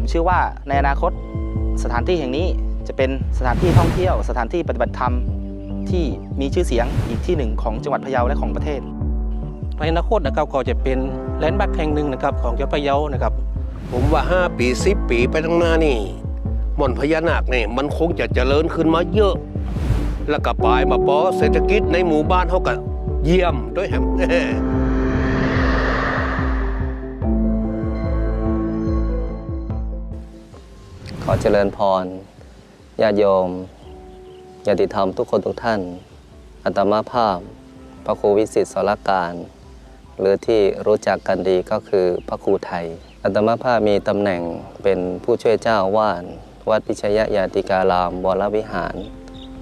ผมเชื่อว่าในอนาคตสถานที่แห่งนี้จะเป็นสถานที่ท่องเที่ยว สถานที่ปฏิบัติธรรมที่มีชื่อเสียงอีกที่หนึ่งของจังหวัดพะเยาและของประเทศในอนาคตนะครับก็จะเป็นแลนด์มาร์คแห่งหนึ่งนะครับของจังหวัดพะเยานะครับ ผมว่า 5 ปี 10 ปีไปข้างหน้านี่ม่อนพญานาคเนี่ยมันคงจะเจริญขึ้นมาเยอะ แล้วก็ปลายมาปอเศรษฐกิจในหมู่บ้านเขาก็เยี่ยมด้วยแฮม ขอเจริญพรญาติโยมญาติธรรมทุกคนทุกท่าน อัตมาภาพ พระครูวิสิตสรการ หรือที่รู้จักกันดีก็คือพระครูไทย อัตมาภาพมีตำแหน่งเป็นผู้ช่วยเจ้าวาดวัดพิชยยาติการามวรวิหาร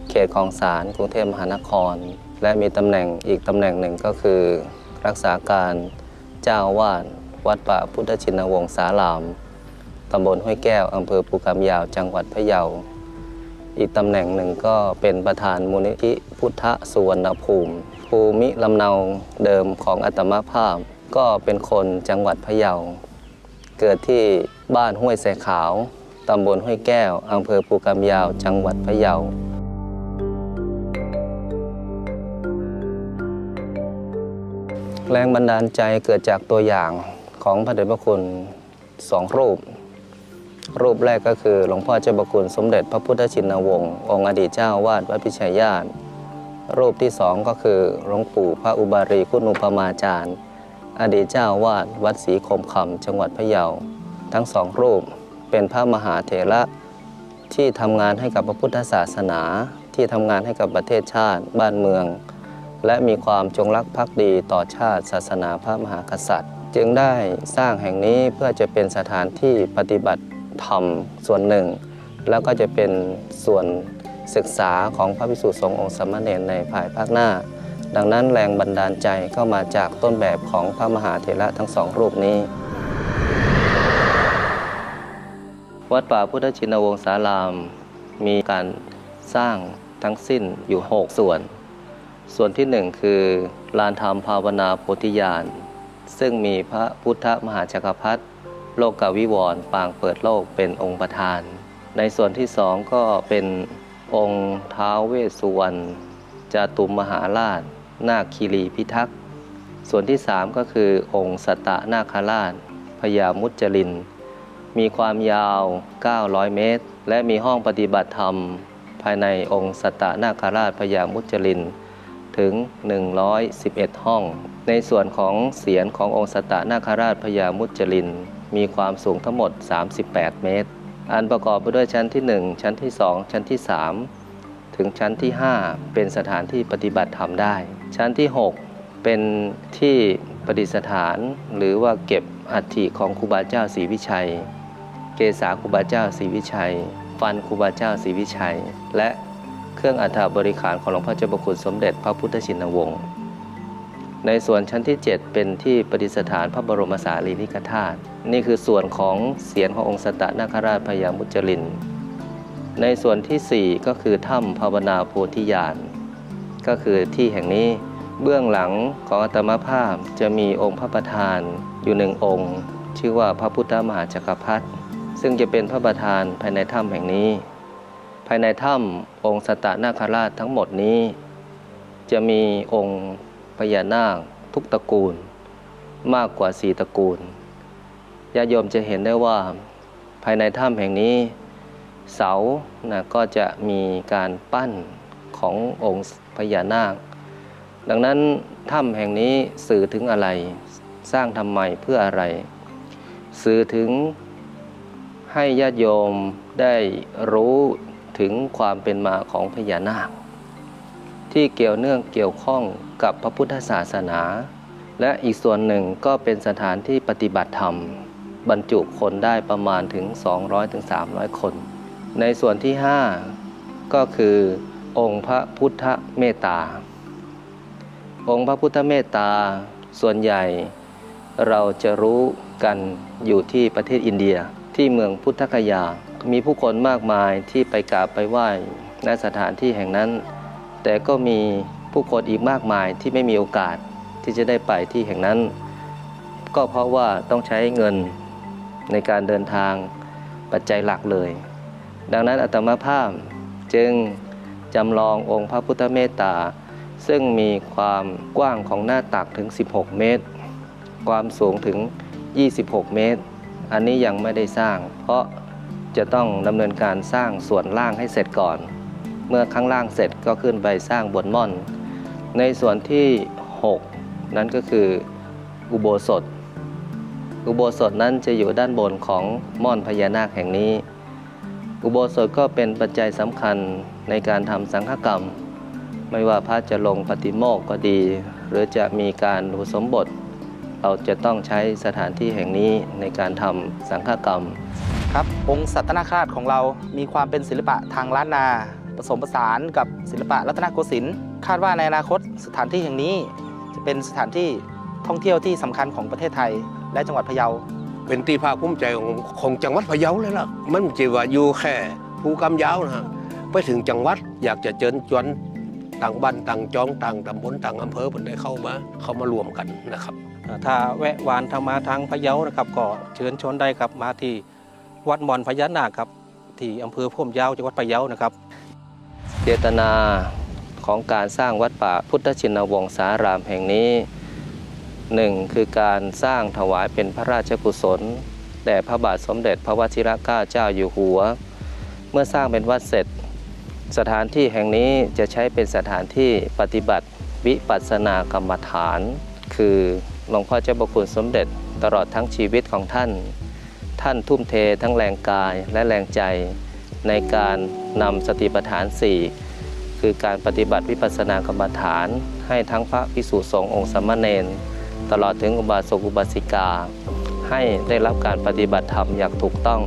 เขตคลองสารกรุงเทพมหานคร และมีตำแหน่งอีกตำแหน่งหนึ่งก็คือ รักษาการเจ้าวาดวัดป่าพุทธชินวงศาราม ตำบลห้วยแก้วอำเภอภูกำยาว จังหวัดพะเยา อีกตำแหน่งหนึ่งก็เป็นประธานมูลนิธิพุทธสุวรรณภูมิ ภูมิลำเนาเดิมของอัตมาภาพ ก็เป็นคนจังหวัดพะเยา เกิดที่บ้านห้วยแสขาวตำบลห้วยแก้วอำเภอภูกำยาว จังหวัดพะเยาแรงบันดาลใจเกิดจากตัวอย่างของพระเดชพระคุณสองรูป รูปแรกก็คือหลวงพ่อเจ้าประคุณสมเด็จพระพุทธชินวงศ์องค์อดีตเจ้าวาดวัดพิชัยญาณรูปที่สองก็คือหลวงปู่พระอุบารีคุณุปมาจารย์ อดีตเจ้าอาวาดวัดศรีคมคำจังหวัดพะเยา ทั้งสองรูปเป็นพระมหาเถระที่ทำงานให้กับพระพุทธศาสนา ที่ทำงานให้กับประเทศชาติบ้านเมือง และมีความจงรักภักดีต่อชาติศาสนาพระมหากษัตริย์ จึงได้สร้างแห่งนี้เพื่อจะเป็นสถานที่ปฏิบัติ ธรรมส่วนหนึ่ง แล้วก็จะเป็นส่วนศึกษาของพระภิกษุสงฆ์องค์สามเณรในภายภาคหน้า ดังนั้นแรงบันดาลใจก็มาจากต้นแบบของพระมหาเถระทั้งสองรูปนี้ วัดป่าพุทธชินวงศาราม มีการสร้างทั้งสิ้นอยู่ 6 ส่วน ส่วนที่หนึ่งคือลานธรรมภาวนาโพธิญาณ ซึ่งมีพระพุทธมหาจักรพรรดิ โลกาวิวร์ปางเปิดโลกเป็นองค์ประธาน ในส่วนที่สองก็เป็นองค์ท้าวเวสสุวรรณจตุมมหาราช นาคคีรีพิทักษ์ ส่วนที่สามก็คือองค์สตะนาคราชพญามุจจลิน มีความยาว 900 เมตร และมีห้องปฏิบัติธรรม ภายในองค์สตะนาคราชพญามุจจลินถึง 111 ห้อง ในส่วนของเสียนขององค์สตะนาคราชพญามุจจลิน มีความสูงทั้งหมด 38 เมตร อันประกอบไปด้วยชั้นที่ 1 ชั้นที่ 2 ชั้นที่ 3 ถึงชั้นที่ 5 เป็นสถานที่ปฏิบัติธรรมได้ ชั้นที่ 6 เป็นที่ประดิษฐาน หรือว่าเก็บอัฐิของครูบาเจ้าศรีวิชัย เกษาครูบาเจ้าศรีวิชัย ฟันครูบาเจ้าศรีวิชัย และเครื่องอัฐบริขารของหลวงพ่อเจ้าประคุณสมเด็จพระพุทธชินวงศ์ ในส่วนชั้นที่ 7 เป็นที่ประดิษฐานพระบรมสารีริกธาตุนี่คือส่วนของเสียรขององค์สตนาคราชพญามุจลิน ในส่วนทีสี่ 4 ก็คือถ้ำภาวนาโพธิญาณก็คือที่แห่งนี้เบื้องหลังของอัตมาภาพจะมีองค์พระประธานอยู่หนึ่งองค์ ชื่อว่าพระพุทธมหาจักรพรรดิซึ่งจะเป็นพระประธานภายในถ้ำแห่งนี้ ภายในถ้ำองค์สตตนาคราชทั้งหมดนี้ จะมีองค์ พญานาค ทุกตระกูล มากกว่าสี่ตระกูลญาติโยมจะเห็นได้ว่าภายในถ้ำแห่งนี้ เสานะก็จะมีการปั้นขององค์พญานาค ดังนั้นถ้ำแห่งนี้สื่อถึงอะไร สร้างทำไมเพื่ออะไร สื่อถึงให้ญาติโยมได้รู้ถึงความเป็นมาของพญานาค ที่เกี่ยวเนื่องเกี่ยวข้องกับพระพุทธศาสนา และอีกส่วนหนึ่งก็เป็นสถานที่ปฏิบัติธรรม บรรจุคนได้ประมาณถึง 200-300 คน ในส่วนที่ 5 ก็คือ องค์พระพุทธเมตตา องค์พระพุทธเมตตา ส่วนใหญ่เราจะรู้กันอยู่ที่ประเทศอินเดียที่เมืองพุทธคยา มีผู้คนมากมายที่ไปกราบไปไหว้ณสถานที่แห่งนั้น แต่ก็มีผู้คนอีกมากมายที่ไม่มีโอกาสที่จะได้ไปที่แห่งนั้น ก็เพราะว่าต้องใช้เงินในการเดินทางปัจจัยหลักเลย ดังนั้นอัตมาภาพจึงจำลององค์พระพุทธเมตตา ซึ่งมีความกว้างของหน้าตักถึง 16 เมตร ความสูงถึง 26 เมตร อันนี้ยังไม่ได้สร้าง เพราะจะต้องดำเนินการสร้างส่วนล่างให้เสร็จก่อน เมื่อข้างล่างเสร็จก็ขึ้นไปสร้างบนม่อน ในส่วนที่ 6 นั้นก็คืออุโบสถ อุโบสถนั้นจะอยู่ด้านบนของม่อนพญานาคแห่งนี้ อุโบสถก็เป็นปัจจัยสำคัญในการทำสังฆกรรม ไม่ว่าพระจะลงปฏิโมกข์ก็ดี หรือจะมีการอุสมบท เราจะต้องใช้สถานที่แห่งนี้ในการทำสังฆกรรมครับองค์สัตนาคราชของเรามีความเป็นศิลปะทางล้านนา ผสมผสานกับศิลปะรัตนโกสินทร์คาดว่าในอนาคตสถานที่แห่งนี้ จะเป็นสถานที่ท่องเที่ยวที่สำคัญของประเทศไทย และจังหวัดพะเยา เป็นที่ภาคภูมิใจของของจังหวัดพะเยาเลยล่ะ มันไม่ใช่ว่าอยู่แค่ภูกำยาวนะฮะไปถึงจังหวัดอยากจะเจิญจวนต่างบ้านต่างจองต่างตำบลต่างอำเภอมันได้เข้ามาเข้ามารวมกันนะครับ ถ้าแวะวานทางมาทางพะเยานะครับก็เชิญชวนได้ครับมาที่วัดหมอนพญานาคครับที่อำเภอพ่มยาวจังหวัดพะเยานะครับเจตนาของการสร้างวัดป่าพุทธชินวงศารามแห่งนี้หนึ่งคือการสร้างถวายเป็นพระราชกุศลแด่พระบาทสมเด็จพระวชิรเกล้าเจ้าอยู่หัว เมื่อสร้างเป็นวัดเสร็จ สถานที่แห่งนี้จะใช้เป็นสถานที่ปฏิบัติวิปัสสนากรรมฐาน คือหลวงพ่อเจ้าประคุณสมเด็จตลอดทั้งชีวิตของท่าน ท่านทุ่มเททั้งแรงกายและแรงใจ ในการนำสติปัฏฐาน 4 คือการปฏิบัติวิปัสสนากรรมฐาน ให้ทั้งพระภิกษุสงฆ์องค์สามเณรตลอดถึงอุบาสกอุบาสิกา ให้ได้รับการปฏิบัติธรรมอย่างถูกต้อง